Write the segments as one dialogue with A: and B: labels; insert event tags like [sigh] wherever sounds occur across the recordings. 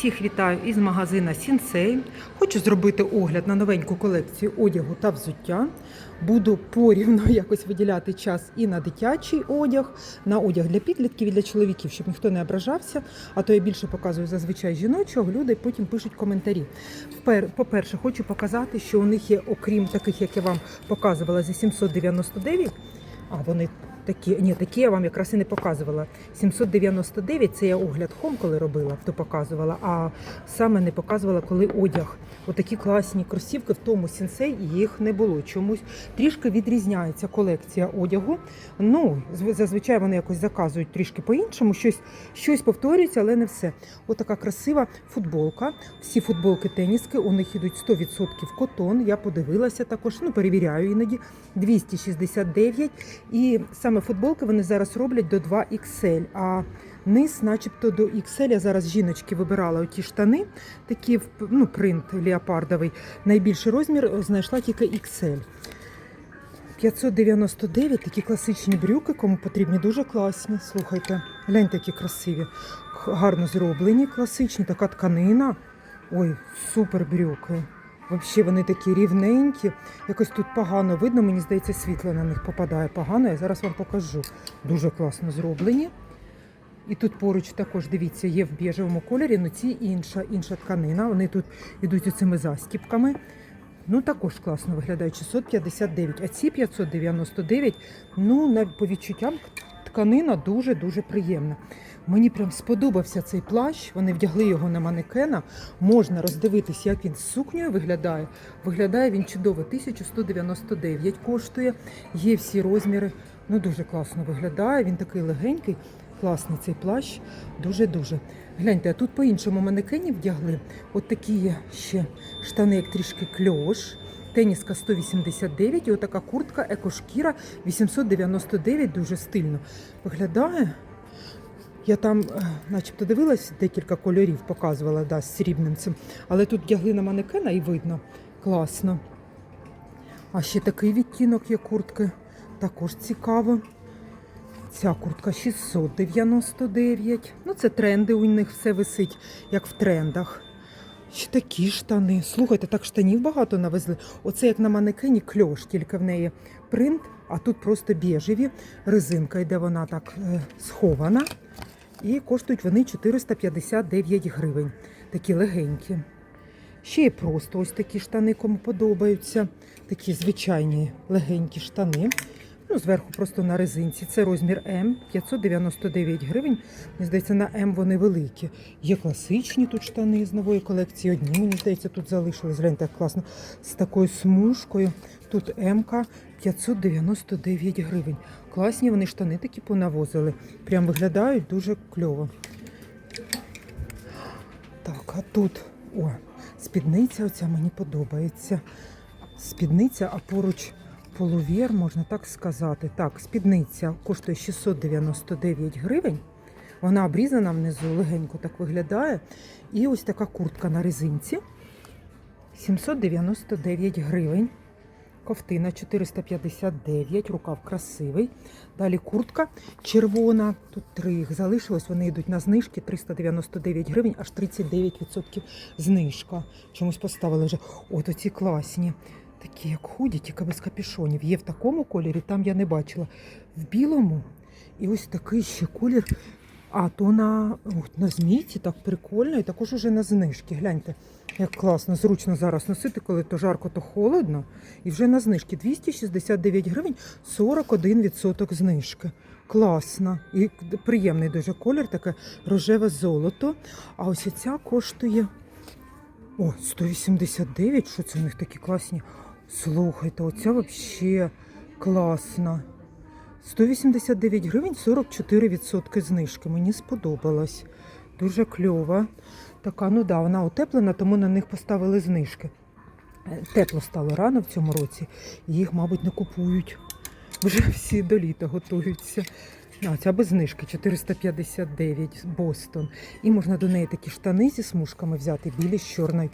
A: Всіх вітаю із магазина Сінсей. Хочу зробити огляд на новеньку колекцію одягу та взуття. Буду порівно [laughs] якось виділяти час і на дитячий одяг, на одяг для підлітків і для чоловіків, щоб ніхто не ображався. А то я більше показую зазвичай жіночого, люди потім пишуть коментарі. По-перше, хочу показати, що у них є, окрім таких, як я вам показувала, за 799, а вони такі, ні, такі я вам якраз і не показувала. 799 це я огляд хом, коли робила, то показувала, а саме не показувала, коли одяг. Отакі класні кросівки в тому сінсей їх не було. Чомусь трішки відрізняється колекція одягу. Ну, зазвичай вони якось заказують трішки по-іншому, щось, щось повторюється, але не все. Отака красива футболка. Всі футболки теніски, у них ідуть 100% котон. Я подивилася також, ну перевіряю іноді 269. І саме футболки вони зараз роблять до 2XL, а низ, начебто, до XL. Я зараз жіночки вибирала оті штани, такі ну, принт леопардовий. Найбільший розмір знайшла тільки XL. 599 такі класичні брюки, кому потрібні, дуже класні. Слухайте, гляньте, які красиві. Гарно зроблені, класичні, така тканина. Ой, супер брюки. Взагалі вони такі рівненькі. Якось тут погано видно, мені здається, світло на них попадає погано. Я зараз вам покажу. Дуже класно зроблені. І тут поруч також, дивіться, є в біжевому кольорі, але ці інша, інша тканина. Вони тут йдуть оцими застіпками. Ну, також класно виглядає 659, а ці 599, ну, по відчуттям тканина дуже-дуже приємна. Мені прям сподобався цей плащ. Вони вдягли його на манекена. Можна роздивитись, як він з сукнею виглядає. Виглядає він чудово. 1199 коштує. Є всі розміри. Ну дуже класно виглядає. Він такий легенький. Класний цей плащ. Дуже-дуже. Гляньте, а тут по-іншому манекені вдягли. От такі є ще штани, як трішки кльош. Теніска 189 і отака куртка екошкіра 899, дуже стильно виглядає. Я там, е, начебто, дивилась декілька кольорів, показувала да, з срібним цим. Але тут вдягли на манекена і видно. Класно. А ще такий відтінок є куртки. Також цікаво. Ця куртка 699. Ну, це тренди, у них все висить, як в трендах. Ще такі штани. Слухайте, так штанів багато навезли. Оце як на манекені кльош, тільки в неї принт, а тут просто біжеві. Резинка йде вона так е, схована. І коштують вони 459 гривень. Такі легенькі. Ще є просто ось такі штани, кому подобаються. Такі звичайні легенькі штани. Ну, зверху просто на резинці. Це розмір М, 599 гривень. Мені здається, на М вони великі. Є класичні тут штани з нової колекції. Одні, мені здається, тут залишились. Гляньте, як класно. З такою смужкою. Тут М 599 гривень. Класні вони штани такі понавозили. Прям виглядають дуже кльово. Так, а тут о, спідниця оця мені подобається. Спідниця, а поруч полув'єр, можна так сказати. Так, спідниця коштує 699 гривень. Вона обрізана внизу, легенько так виглядає. І ось така куртка на резинці. 799 гривень. Ковтина 459, рукав красивий. Далі куртка червона. Тут три їх залишилось. Вони йдуть на знижки 399 гривень, аж 39% знижка. Чомусь поставили вже. От оці класні. Такі, як худі, тільки без капюшонів. Є в такому кольорі, там я не бачила. В білому. І ось такий ще колір. А то на, от, на змійці так прикольно, і також уже на знижки. Гляньте, як класно, зручно зараз носити, коли то жарко, то холодно. І вже на знижки 269 гривень, 41% знижки. Класно. І приємний дуже колір, таке рожеве золото. А ось ця коштує о, 189. Що це у них такі класні? Слухайте, оця взагалі класна. 189 гривень 44% знижки. Мені сподобалось. Дуже кльова. Така, ну да, вона утеплена, тому на них поставили знижки. Е, Тепло стало рано в цьому році. Їх, мабуть, не купують. Вже всі до літа готуються. А, ця без знижки 459 Бостон. І можна до неї такі штани зі смужками взяти, білі з чорною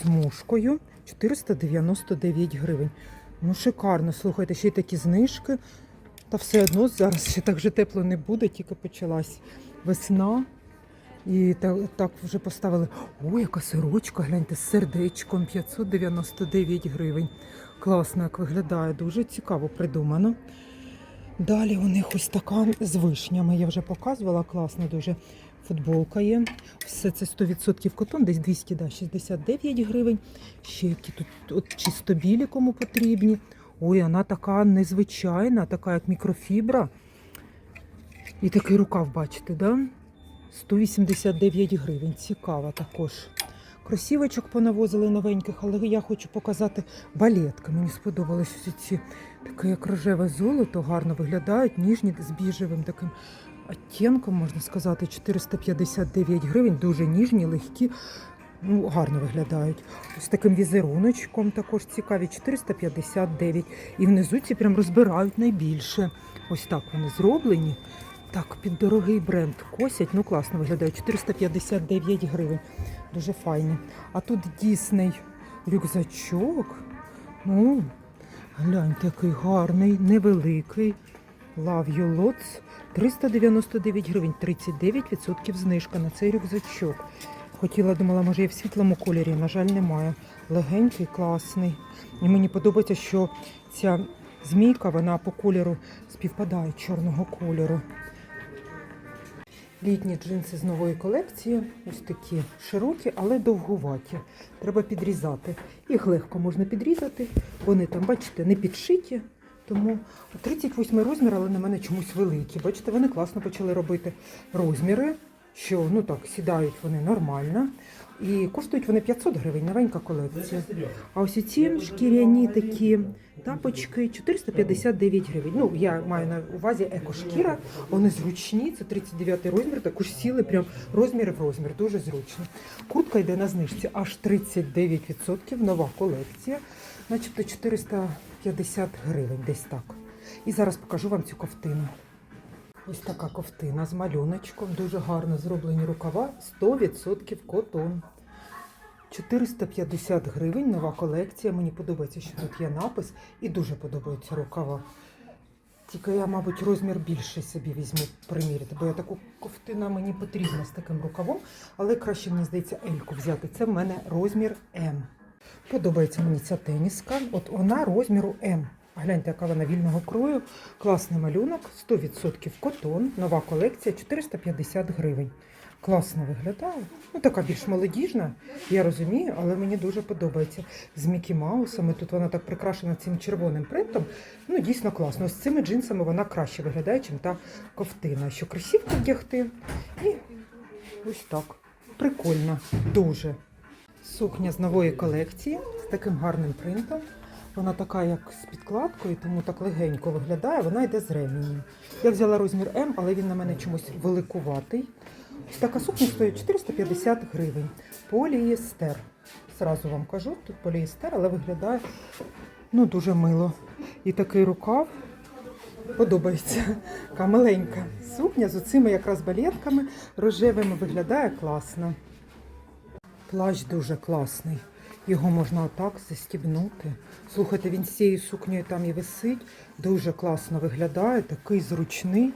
A: смужкою. 499 гривень. Ну, шикарно, слухайте, ще й такі знижки. Та все одно зараз ще так же тепло не буде, тільки почалась весна. І так, так вже поставили. О, яка сорочка, гляньте, з сердечком 599 гривень. Класно, як виглядає, дуже цікаво придумано. Далі у них ось така з вишнями. Я вже показувала, класно дуже. Футболка є. Все це 100% котон, десь 200, да, 69 гривень. Ще які тут от чисто білі, кому потрібні. Ой, вона така незвичайна, така як мікрофібра. І такий рукав, бачите, да? 189 гривень. Цікава також. Кросівочок понавозили новеньких, але я хочу показати балетки. Мені сподобалось ось ці таке як рожеве золото, гарно виглядають, ніжні з біжевим таким оттінком, можна сказати, 459 гривень, дуже ніжні, легкі. Ну, гарно виглядають. З таким візеруночком також цікаві, 459. І внизу ці прям розбирають найбільше. Ось так вони зроблені. Так, під дорогий бренд косять. Ну класно виглядає. 459 гривень. Дуже файні. А тут дійсний рюкзачок. Ну, гляньте, який гарний, невеликий. Love you lots. 399 гривень, 39% знижка на цей рюкзачок. Хотіла, думала, може є в світлому кольорі, на жаль, немає. Легенький, класний. І мені подобається, що ця змійка, вона по кольору співпадає чорного кольору. Літні джинси з нової колекції, ось такі широкі, але довгуваті. Треба підрізати. Їх легко можна підрізати. Вони там, бачите, не підшиті. Тому 38 розмір, але на мене чомусь великі. Бачите, вони класно почали робити розміри, що ну так, сідають вони нормально. І коштують вони 500 гривень, новенька колекція. А ось ці шкіряні такі тапочки 459 гривень. Ну, я маю на увазі екошкіра, вони зручні, це 39 розмір, також сіли прям розміри в розмір, дуже зручно. Куртка йде на знижці аж 39%, нова колекція, начебто 450 гривень, десь так. І зараз покажу вам цю ковтину. Ось така ковтина з малюночком, дуже гарно зроблені рукава, 100% котон. 450 гривень, нова колекція. Мені подобається, що тут є напис і дуже подобаються рукава. Тільки я, мабуть, розмір більший собі візьму приміряти, бо я таку ковтина мені потрібна з таким рукавом, але краще, мені здається, Ельку взяти. Це в мене розмір М. Подобається мені ця теніска. От вона розміру М. Гляньте, яка вона вільного крою. Класний малюнок, 100% котон, нова колекція, 450 гривень. Класно виглядає. Ну, така більш молодіжна, я розумію, але мені дуже подобається. З Мікі Маусами. Тут вона так прикрашена цим червоним принтом. Ну, дійсно класно. З цими джинсами вона краще виглядає, ніж та ковтина. Що кросівки вдягти. І ось так. Прикольно, дуже. Сукня з нової колекції з таким гарним принтом. Вона така, як з підкладкою, тому так легенько виглядає. Вона йде з ременем. Я взяла розмір М, але він на мене чомусь великуватий. Ось така сукня стоїть 450 гривень. Полієстер. Зразу вам кажу, тут полієстер, але виглядає ну, дуже мило. І такий рукав подобається. Така маленька сукня з оцими якраз балетками рожевими виглядає класно. Плащ дуже класний. Його можна отак застібнути. Слухайте, він з цією сукнею там і висить. Дуже класно виглядає, такий зручний.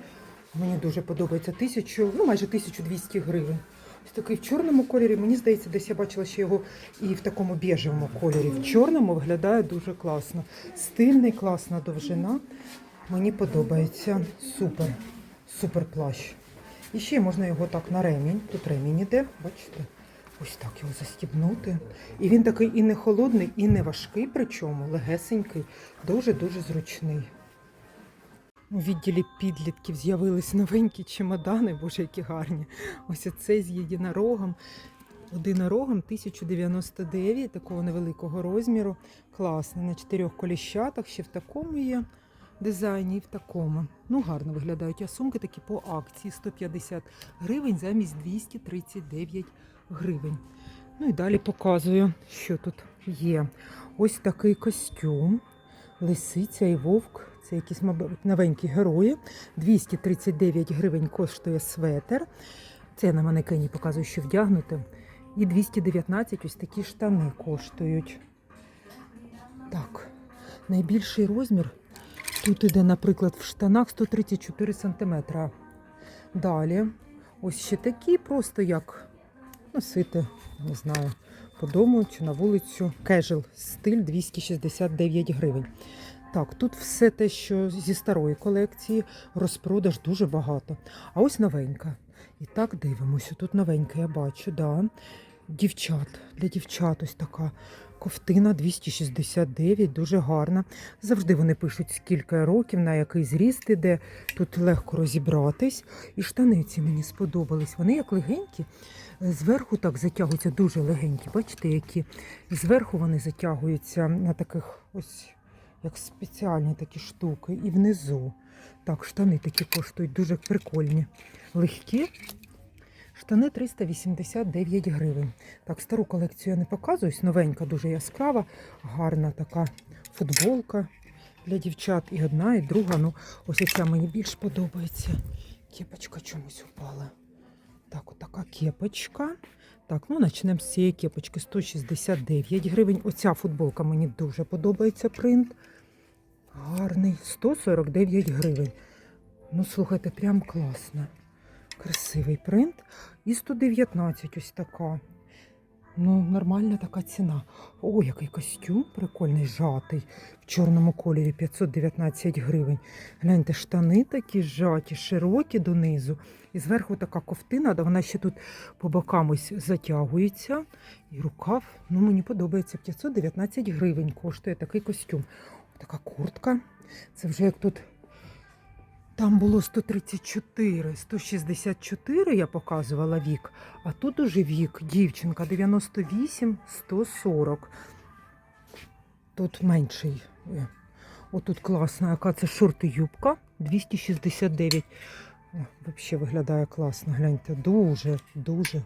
A: Мені дуже подобається. Тисячу, ну майже 1200 гривень. Ось такий в чорному кольорі. Мені здається, десь я бачила ще його і в такому біжевому кольорі. В чорному виглядає дуже класно. Стильний, класна довжина. Мені подобається. Супер. Супер плащ. І ще можна його так на ремінь. Тут ремінь іде, бачите? Ось так його застібнути. І він такий і не холодний, і не важкий, причому легесенький, дуже-дуже зручний. У відділі підлітків з'явились новенькі чемодани, боже, які гарні. Ось оцей з єдинорогом. Одинорогом 1099, такого невеликого розміру. Класний, на чотирьох коліщатах, ще в такому є дизайні і в такому. Ну, гарно виглядають. А сумки такі по акції 150 гривень замість 239 гривень. Ну і далі показую, що тут є. Ось такий костюм. Лисиця і вовк. Це якісь, мабуть, новенькі герої. 239 гривень коштує светер. Це я на манекені показую, що вдягнути. І 219 ось такі штани коштують. Так, найбільший розмір. Тут іде, наприклад, в штанах 134 см. Далі Ось ще такі, просто як носити, не знаю, по дому чи на вулицю. Casual стиль 269 гривень. Так, тут все те, що зі старої колекції, розпродаж дуже багато. А ось новенька. І так дивимося. Тут новенька, я бачу, да. Дівчат, для дівчат ось така ковтина 269, дуже гарна. Завжди вони пишуть, скільки років, на який зріст іде. Тут легко розібратись. І штани ці мені сподобались. Вони як легенькі, зверху так затягуються, дуже легенькі. Бачите, які зверху вони затягуються на таких ось як спеціальні такі штуки, і внизу. Так, штани такі коштують дуже прикольні. Легкі. Штани 389 гривень. Так, стару колекцію я не показую, ось новенька, дуже яскрава, гарна така футболка для дівчат. І одна, і друга. Ну, ось ця мені більш подобається. Кепочка чомусь упала. Так, отака кепочка. Так, ну почнемо з цієї кепочки 169 гривень. Оця футболка мені дуже подобається принт. Гарний. 149 гривень. Ну, слухайте, прям класно. Красивий принт. І 119 ось така. Ну, нормальна така ціна. О, який костюм прикольний, жатий. В чорному кольорі 519 гривень. Гляньте, штани такі зжаті, широкі донизу. І зверху така ковтина, да вона ще тут по бокам ось затягується. І рукав, ну мені подобається, 519 гривень коштує такий костюм. Така куртка. Це вже як тут там було 134, 164 я показувала вік, а тут уже вік дівчинка 98, 140. Тут менший. Е, Отут класна, яка це шорти юбка 269. О, Взагалі виглядає класно. Гляньте, дуже, дуже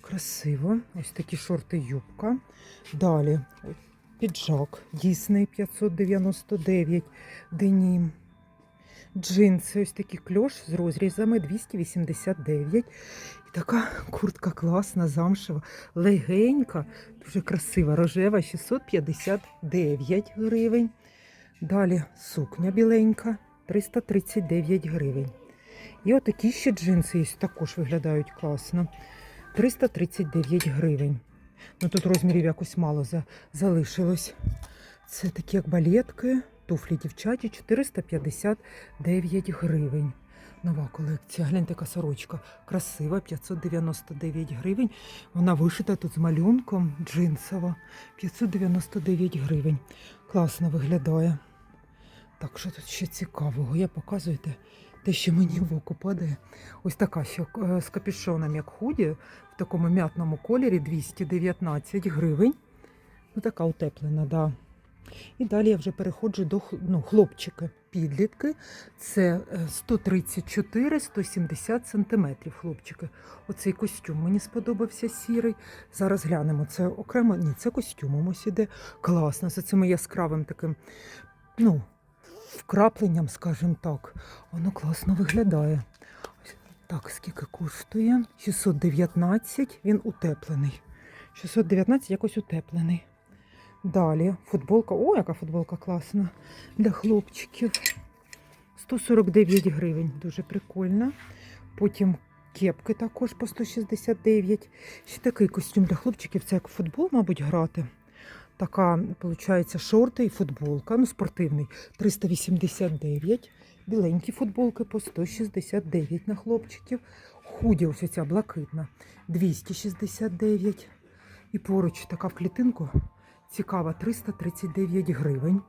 A: красиво. Ось такі шорти юбка. Далі піджак Дісней 599 денім. Джинси, ось такі кльош з розрізами 289. І така куртка класна, замшева, легенька, дуже красива, рожева, 659 гривень. Далі сукня біленька, 339 гривень. І отакі ще джинси є, також виглядають класно. 339 гривень. Ну тут розмірів якось мало за- залишилось. Це такі як балетки, туфлі дівчаті 459 гривень. Нова колекція. Гляньте, яка сорочка. Красива, 599 гривень. Вона вишита тут з малюнком джинсова. 599 гривень. Класно виглядає. Так, що тут ще цікавого? Я показую те, що мені в око падає. Ось така ще з капюшоном, як худі, в такому м'ятному кольорі 219 гривень. Ну, така утеплена, да. І далі я вже переходжу до ну, хлопчики, підлітки. Це е, 134-170 сантиметрів хлопчики. Оцей костюм мені сподобався сірий. Зараз глянемо. Це окремо, ні, це костюмом ось іде. Класно, з цим яскравим таким, ну, вкрапленням, скажімо так. Воно класно виглядає. Так, скільки коштує? 619, він утеплений. 619 якось утеплений. Далі футболка. О, яка футболка класна для хлопчиків. 149 гривень, дуже прикольна. Потім кепки також по 169. Ще такий костюм для хлопчиків. Це як футбол, мабуть, грати. Така, виходить, шорти і футболка. Ну, спортивний 389. Біленькі футболки по 169 на хлопчиків. Худі, ось ця блакитна 269. І поруч така в клітинку цікава 339 гривень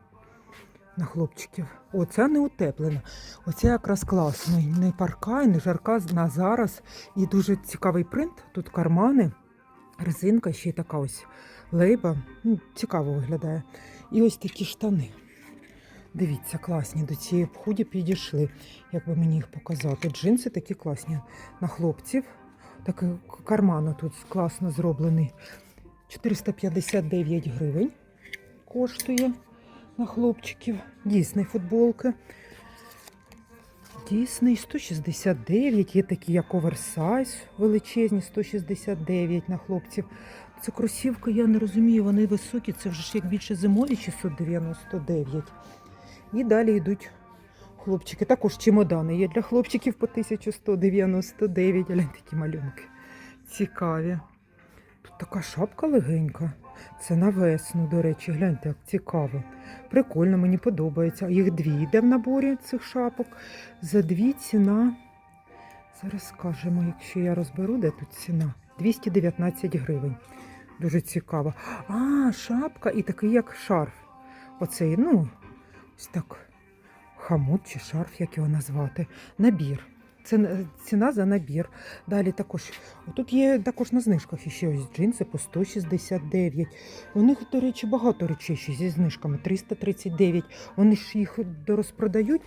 A: на хлопчиків. Оця не утеплена. Оця якраз класний. Не парка, не жарка на зараз. І дуже цікавий принт. Тут кармани, резинка, ще й така ось лейба. Ну, цікаво виглядає. І ось такі штани. Дивіться, класні до цієї худі підійшли. Як би мені їх показати? Джинси такі класні на хлопців. Такий карман тут класно зроблений. 459 гривень коштує на хлопчиків. Дійсний футболки. Дійсний 169. Є такі як оверсайз величезні, 169 на хлопців. Це кросівки, я не розумію, вони високі, це вже ж як більше зимові 699. І далі йдуть хлопчики. Також чемодани є для хлопчиків по 1199. Глянь, такі малюнки. Цікаві. Така шапка легенька. Це на весну, до речі, гляньте, як цікаво. Прикольно, мені подобається. Їх дві йде в наборі цих шапок. За дві ціна. Зараз скажемо, якщо я розберу, де тут ціна. 219 гривень. Дуже цікаво. А, шапка і такий як шарф. Оцей, ну, ось так. Хамут чи шарф, як його назвати. Набір. Це ціна за набір. Далі також. Тут є також на знижках ще ось джинси по 169. У них, до речі, багато речей ще зі знижками 339. Вони ж їх розпродають.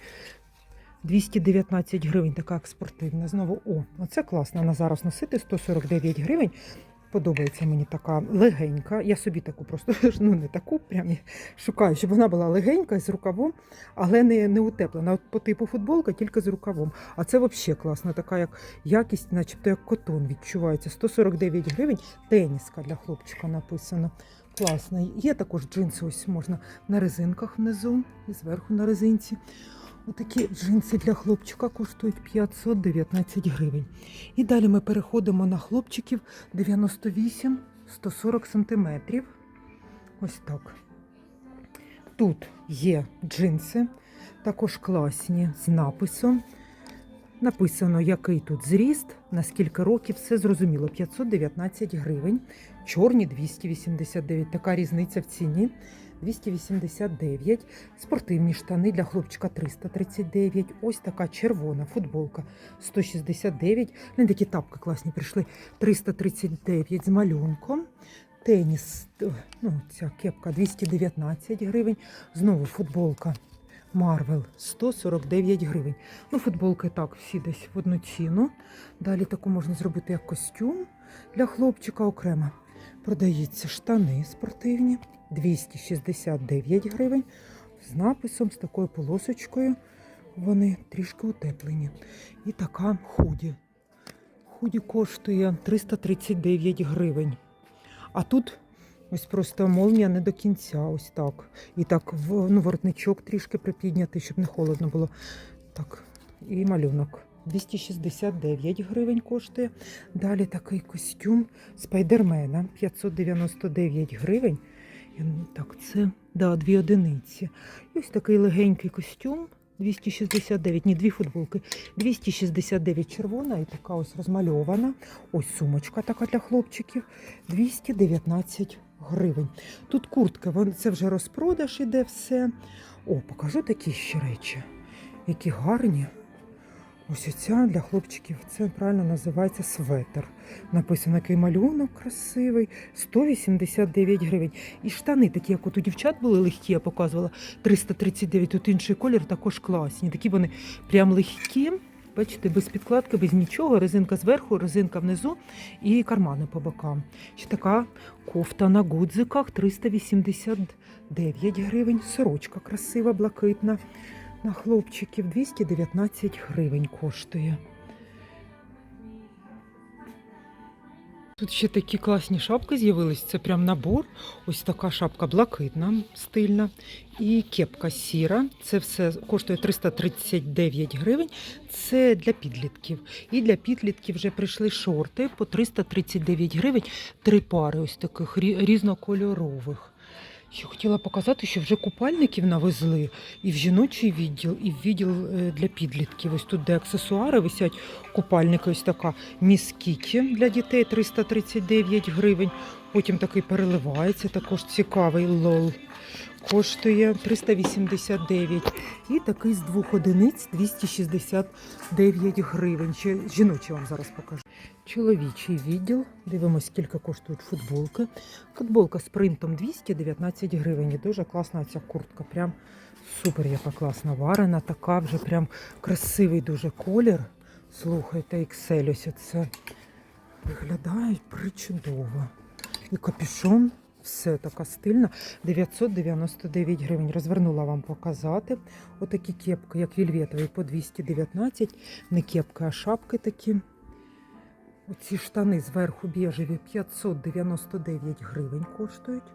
A: 219 гривень, така як спортивна. Знову, о, оце класно. на зараз носити 149 гривень. Подобається мені така легенька. Я собі таку просто [laughs] ну не таку, прям я шукаю, щоб вона була легенька з рукавом, але не, не утеплена. От по типу футболка, тільки з рукавом. А це взагалі класно, така як якість, начебто як котон відчувається. 149 гривень. Теніска для хлопчика написано. Класно. Є також джинси, ось можна на резинках внизу і зверху на резинці. Отакі джинси для хлопчика коштують 519 гривень. І далі ми переходимо на хлопчиків 98-140 сантиметрів. Ось так. Тут є джинси, також класні з написом. Написано, який тут зріст, на скільки років, все зрозуміло. 519 гривень, чорні 289. Така різниця в ціні. 289, спортивні штани для хлопчика 339, ось така червона футболка 169, не такі тапки класні прийшли 339 з малюнком. Теніс, ну ця кепка 219 гривень, знову футболка Марвел 149 гривень. Ну, футболки так, всі десь в одну ціну. Далі таку можна зробити як костюм для хлопчика окремо. Продається штани спортивні 269 гривень з написом, з такою полосочкою. Вони трішки утеплені. І така худі. Худі коштує 339 гривень. А тут ось просто молнія не до кінця, ось так. І так ну, воротничок трішки припіднятий, щоб не холодно було. Так, і малюнок. 269 гривень коштує. Далі такий костюм спайдермена 599 гривень. Так, це да, дві одиниці. Ось такий легенький костюм. 269, ні, дві футболки. 269 червона і така ось розмальована. Ось сумочка така для хлопчиків. 219 гривень. Тут куртка, це вже розпродаж іде все. О, покажу такі ще речі, які гарні. Ось оця для хлопчиків, це правильно називається светр. Написано, який малюнок красивий, 189 гривень. І штани, такі, як от у дівчат були легкі, я показувала, 339, тут інший колір, також класні. Такі вони прям легкі. Бачите, без підкладки, без нічого, резинка зверху, резинка внизу і кармани по бокам. Ще така кофта на гудзиках 389 гривень. Сорочка красива, блакитна. На хлопчиків 219 гривень коштує. Тут ще такі класні шапки з'явились. Це прям набор. Ось така шапка блакитна, стильна. І кепка сіра. Це все коштує 339 гривень. Це для підлітків. І для підлітків вже прийшли шорти по 339 гривень. Три пари ось таких різнокольорових. Ще хотіла показати, що вже купальників навезли і в жіночий відділ, і в відділ е, для підлітків. Ось тут, де аксесуари висять, купальники, ось така міс Кіті для дітей 339 гривень. Потім такий переливається, також цікавий лол. Коштує 389. І такий з двох одиниць 269 гривень. Ще жіночий вам зараз покажу. Чоловічий відділ. Дивимось, скільки коштують футболки. Футболка з принтом 219 гривень. Дуже класна ця куртка. Прям супер, яка класна варена. Така вже прям красивий дуже колір. Слухайте, Excel ось це виглядає причудово. І капюшон, все така стильна. 999 гривень. Розвернула вам показати. Отакі кепки, як вільветові, по 219. Не кепки, а шапки такі. Оці штани зверху біжеві 599 гривень коштують.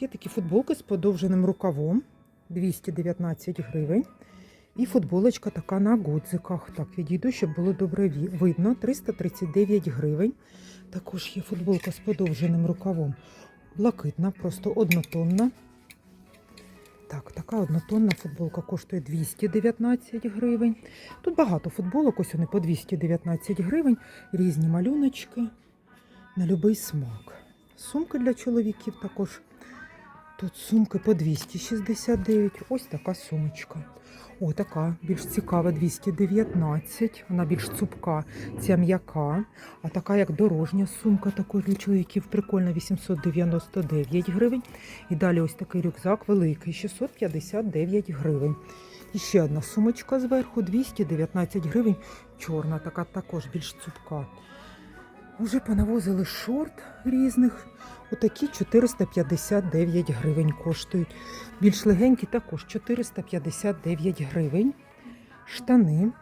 A: Є такі футболки з подовженим рукавом 219 гривень. І футболочка така на гудзиках. Так, відійду, щоб було добре видно. 339 гривень. Також є футболка з подовженим рукавом. Блакитна, просто однотонна. Так, така однотонна футболка коштує 219 гривень. Тут багато футболок, ось вони по 219 гривень, різні малюночки на будь-який смак. Сумки для чоловіків також. Тут сумки по 269. Ось така сумочка. О, така більш цікава 219. Вона більш цупка, ця м'яка. А така як дорожня сумка, також для чоловіків прикольна 899 гривень. І далі ось такий рюкзак великий 659 гривень. І ще одна сумочка зверху 219 гривень. Чорна, така також більш цупка. Уже понавозили шорт різних. Отакі 459 гривень коштують. Більш легенькі також 459 гривень. Штани.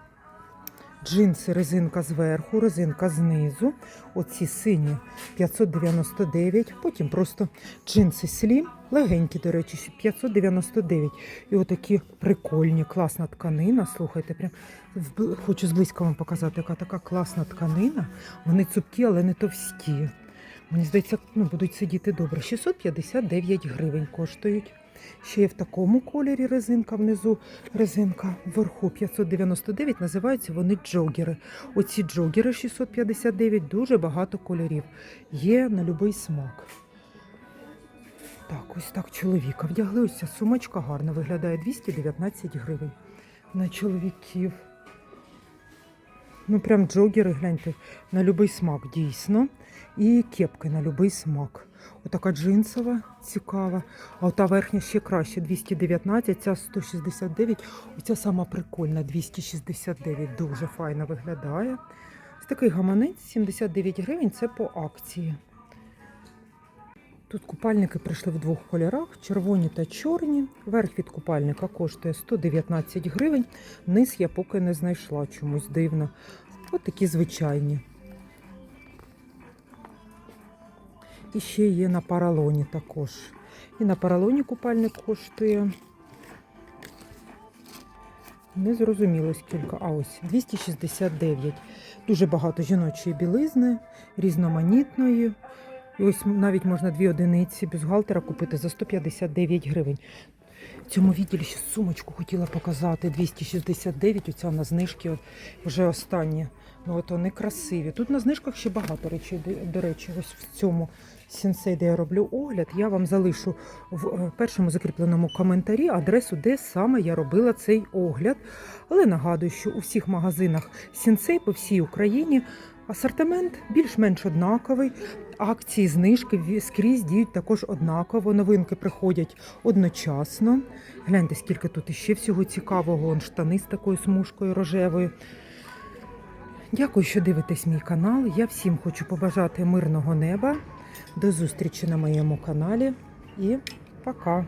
A: Джинси, резинка зверху, резинка знизу. Оці сині 599. Потім просто джинси слім, легенькі, до речі, 599. І отакі прикольні, класна тканина. Слухайте, прям хочу зблизька вам показати, яка така класна тканина. Вони цупкі, але не товсті. Мені здається, ну, будуть сидіти добре. 659 гривень коштують. Ще є в такому кольорі резинка внизу, резинка вверху 599. Називаються вони джогери. Оці джогери 659, дуже багато кольорів. Є на будь-який смак. Так, ось так чоловіка вдягли. Ось ця сумочка гарно виглядає 219 гривень на чоловіків. Ну, прям джогери, гляньте, на будь-який смак, дійсно. І кепки на будь-який смак. Отака джинсова, цікава. А ота верхня ще краще, 219, ця 169. Оця сама прикольна, 269. Дуже файно виглядає. Ось такий гаманець, 79 гривень, це по акції. Тут купальники прийшли в двох кольорах: червоні та чорні. Верх від купальника коштує 119 гривень. Низ я поки не знайшла чомусь дивно. Ось такі звичайні. І ще є на паралоні також. І на паралоні купальник коштує. Не зрозуміло скільки. А ось 269. Дуже багато жіночої білизни, різноманітної. І ось навіть можна дві одиниці бюстгальтера купити за 159 гривень. В цьому відділі ще сумочку хотіла показати 269. Оця на знижки вже останнє. Ну от вони красиві. Тут на знижках ще багато речей. До, до речі, ось в цьому сенсей, де я роблю огляд, я вам залишу в е, першому закріпленому коментарі адресу, де саме я робила цей огляд. Але нагадую, що у всіх магазинах сенсей по всій Україні асортимент більш-менш однаковий. Акції, знижки скрізь діють також однаково. Новинки приходять одночасно. Гляньте, скільки тут іще всього цікавого. Он штани з такою смужкою рожевою. Дякую, що дивитесь мій канал. Я всім хочу побажати мирного неба. До зустрічі на моєму каналі і пока!